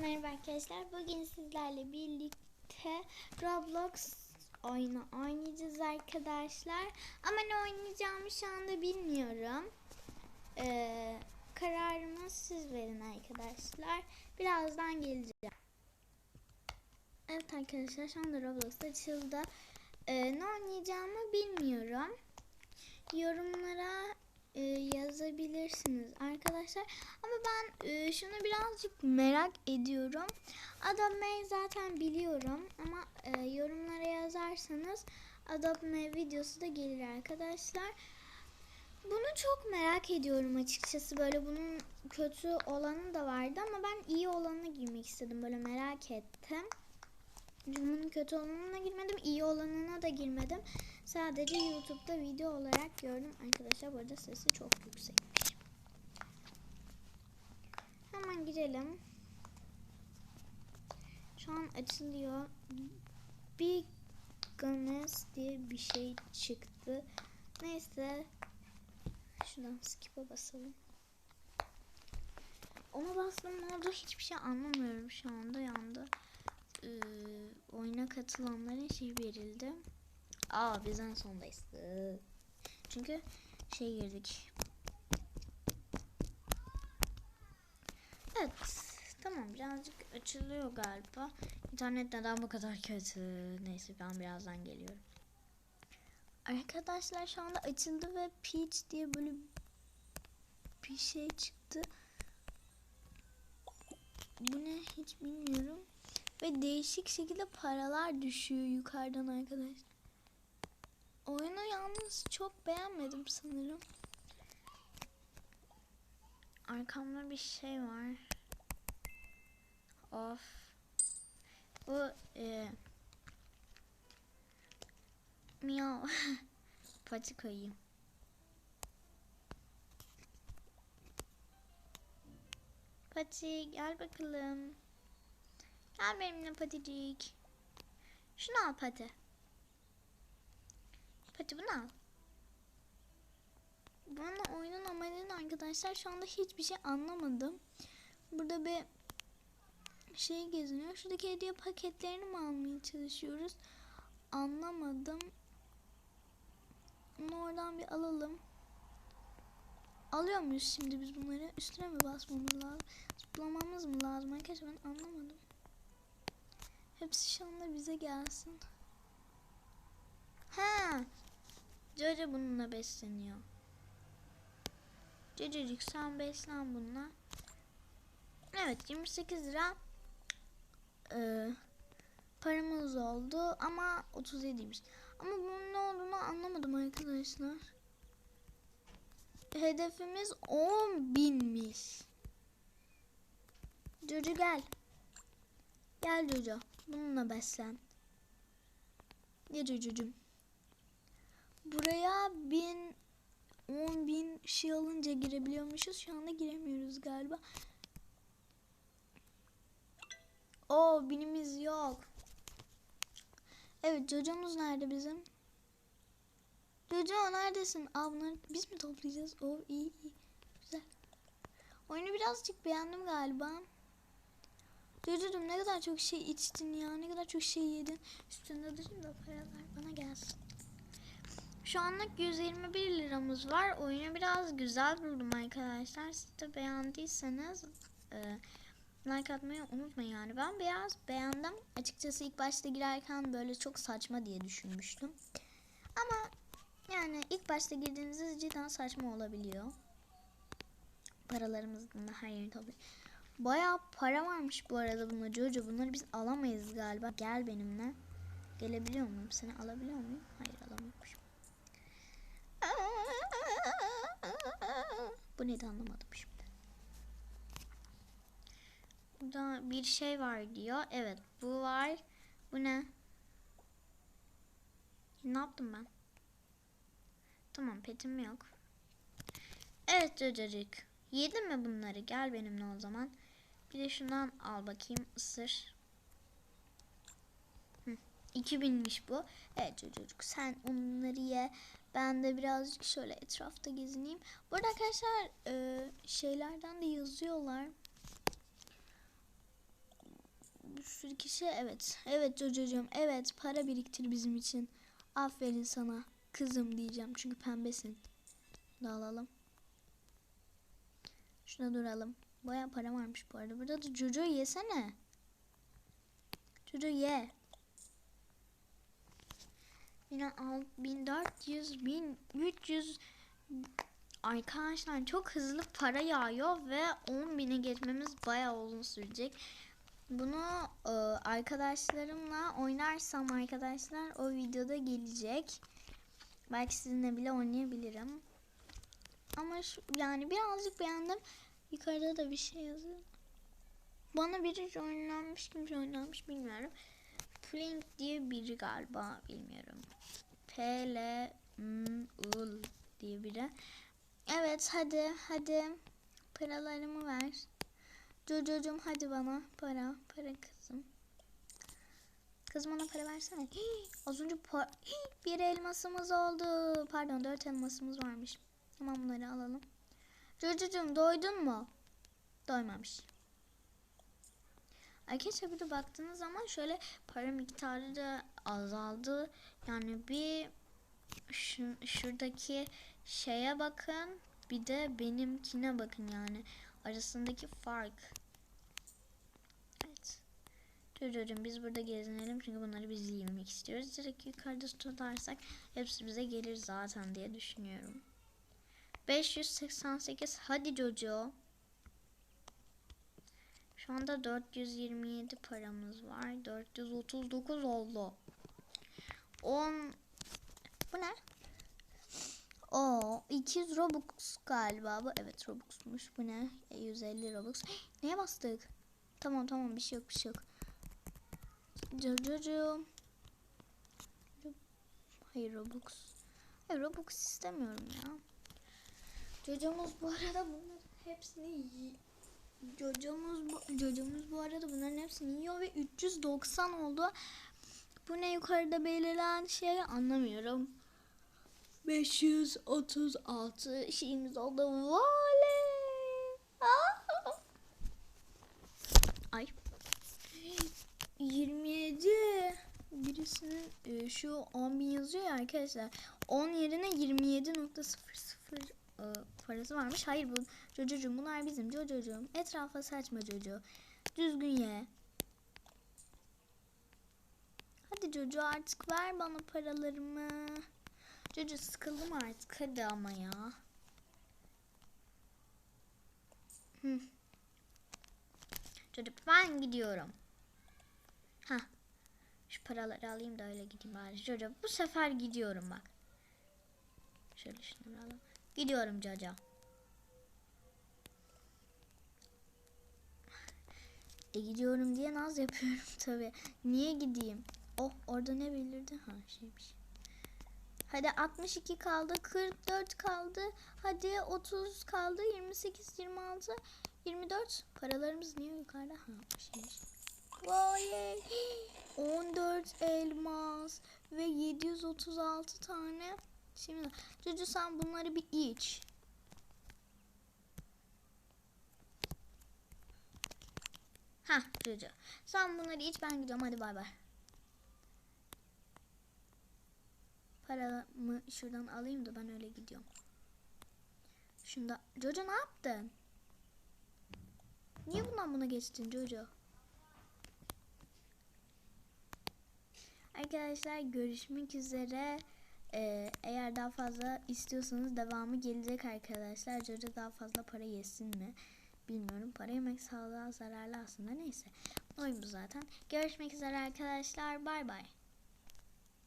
merhaba arkadaşlar. Bugün sizlerle birlikte Roblox oyunu oynayacağız arkadaşlar. Ama ne oynayacağımı şu anda bilmiyorum. Ee, kararımı siz verin arkadaşlar. Birazdan geleceğim. Evet arkadaşlar şu anda Roblox açıldı. Ee, ne oynayacağımı bilmiyorum. Yorumlara e, yazabilirsiniz arkadaşlar. Ama ben e, şunu birazcık merak ediyorum. Adobe May zaten biliyorum ama e, yorumlara yazarsanız Adobe May videosu da gelir arkadaşlar. Bunu çok merak ediyorum açıkçası. Böyle bunun kötü olanı da vardı ama ben iyi olanına girmek istedim. Böyle merak ettim. Bunun kötü olanına girmedim, iyi olanına da girmedim. Sadece YouTube'da video olarak gördüm. Arkadaşlar burada sesi çok yüksekmiş. Hemen girelim. Şu an açılıyor. Big Gunness diye bir şey çıktı. Neyse. Şuradan skip'e basalım. Ona bastım ne oldu hiçbir şey anlamıyorum şu anda yanda. Ee, oyuna katılanlara şey verildi. Aa biz en sondayız. Çünkü şey girdik. Evet. Tamam birazcık açılıyor galiba. İnternet neden bu kadar kötü? Neyse ben birazdan geliyorum. Arkadaşlar şu anda açıldı ve Peach diye böyle bir şey çıktı. Bu ne hiç bilmiyorum. Ve değişik şekilde paralar düşüyor yukarıdan arkadaşlar. Oyunu yalnız çok beğenmedim sanırım. Arkamda bir şey var. Of. Bu e, miyav. Pati koyayım. Pati gel bakalım. Gel benimle paticik. Şunu al Pati. Pati bunu al. Bana oyunun amacını arkadaşlar şu anda hiçbir şey anlamadım. Burada bir şey geziniyor. Şuradaki hediye paketlerini mi almaya çalışıyoruz? Anlamadım. Onu oradan bir alalım. Alıyor muyuz şimdi biz bunları? Üstüne mi basmamız lazım? Zıplamamız mı lazım? Arkadaşlar ben anlamadım. Hepsi anda bize gelsin. Ha. Jojo bununla besleniyor. Cececik sen beslen bununla. Evet 28 lira e, paramız oldu ama 37'ymiş. Ama bunun ne olduğunu anlamadım arkadaşlar. Hedefimiz 10 binmiş. Jojo gel. Gel Jojo. Bununla beslen. Gel Jojo'cum. Buraya bin 10 bin şey alınca girebiliyormuşuz. Şu anda giremiyoruz galiba. O binimiz yok. Evet Jojo'muz nerede bizim? Jojo neredesin? Aa bunları biz mi toplayacağız? O iyi iyi. Güzel. Oyunu birazcık beğendim galiba. Jojo'cum ne kadar çok şey içtin ya. Ne kadar çok şey yedin. Üstünde durayım da paralar bana gelsin. Şu anlık 121 liramız var. Oyunu biraz güzel buldum arkadaşlar. Siz de beğendiyseniz e, like atmayı unutmayın yani. Ben biraz beğendim. Açıkçası ilk başta girerken böyle çok saçma diye düşünmüştüm. Ama yani ilk başta girdiğinizde cidden saçma olabiliyor. Paralarımızdan da her yerini topluyor. Bayağı para varmış bu arada buna Jojo. Bunları biz alamayız galiba. Gel benimle. Gelebiliyor muyum? Seni alabiliyor muyum? Hayır alamıyormuşum. Bu neydi anlamadım şimdi. Burada bir şey var diyor. Evet bu var. Bu ne? Ne yaptım ben? Tamam petim yok. Evet cacıcık. Yedin mi bunları? Gel benimle o zaman. Bir de şundan al bakayım. ısır. Hı. 2000'miş bu. Evet çocuk sen onları ye. Ben de birazcık şöyle etrafta gezineyim. Bu arada arkadaşlar e, şeylerden de yazıyorlar. bir sürü kişi evet. Evet çocuğum evet para biriktir bizim için. Aferin sana kızım diyeceğim çünkü pembesin. Da alalım. Şuna duralım. Baya para varmış bu arada. Burada da Jojo yesene. Jojo ye. Yine 1400 1300 Arkadaşlar çok hızlı para yağıyor ve 10 bine geçmemiz bayağı uzun sürecek. Bunu e, arkadaşlarımla oynarsam arkadaşlar o videoda gelecek. Belki sizinle bile oynayabilirim. Ama şu, yani birazcık beğendim. Yukarıda da bir şey yazıyor. Bana biri oynanmış kim oynanmış bilmiyorum. Flink diye biri galiba bilmiyorum. P L M I diye biri. Evet hadi hadi paralarımı ver. Jojo'cum hadi bana para para kızım. Kız bana para versene. Az önce bir elmasımız oldu. Pardon dört elmasımız varmış. Tamam bunları alalım. Jojo'cum doydun mu? Doymamış. Arkadaşlar burada baktığınız zaman şöyle para miktarı da azaldı. Yani bir şu, şuradaki şeye bakın bir de benimkine bakın yani arasındaki fark. Evet. Çocuğum biz burada gezinelim çünkü bunları biz yemek istiyoruz. Direkt yukarıda tutarsak hepsi bize gelir zaten diye düşünüyorum. 588 hadi Jojo. Şu anda 427 paramız var. 439 oldu. 10 Bu ne? O 200 Robux galiba bu. Evet Robux'muş. Bu ne? E, 150 Robux. Neye bastık? Tamam tamam bir şey yok bir şey yok. Jojojo. Hayır Robux. Hayır Robux istemiyorum ya. Jojomuz bu arada bunların hepsini Jojomuz bu, Jojomuz bu arada bunların hepsini yiyor ve 390 oldu. Bu ne yukarıda belirlen şey anlamıyorum. 536 şeyimiz oldu. Voley! Ay. 27 birisinin e, şu 10 bin yazıyor ya arkadaşlar. 10 yerine 27.00 e, parası varmış. Hayır bu Jojo'cum bunlar bizim Jojo'cum. Etrafa saçma Jojo. Düzgün ye. Hadi Jojo artık ver bana paralarımı. Jojo sıkıldım artık hadi ama ya. Hı. Jojo ben gidiyorum. Ha. Şu paraları alayım da öyle gideyim bari. Jojo bu sefer gidiyorum bak. Şöyle şunları alalım. Gidiyorum Jojo. E gidiyorum diye naz yapıyorum tabi. Niye gideyim? Oh orada ne belirdi? Ha şeymiş. Hadi 62 kaldı, 44 kaldı. Hadi 30 kaldı, 28, 26, 24. Paralarımız niye yukarıda? Ha şeymiş. Vay! 14 elmas ve 736 tane. Şimdi Cucu sen bunları bir iç. Ha Cucu. Sen bunları iç ben gidiyorum hadi bay bay. Paramı şuradan alayım da ben öyle gidiyorum. Şunda Jojo ne yaptın? Niye bundan buna geçtin Jojo? Arkadaşlar görüşmek üzere. Ee, eğer daha fazla istiyorsanız devamı gelecek arkadaşlar. Jojo daha fazla para yesin mi? Bilmiyorum. Para yemek sağlığa zararlı aslında. Neyse. Oyun bu zaten. Görüşmek üzere arkadaşlar. Bay bay.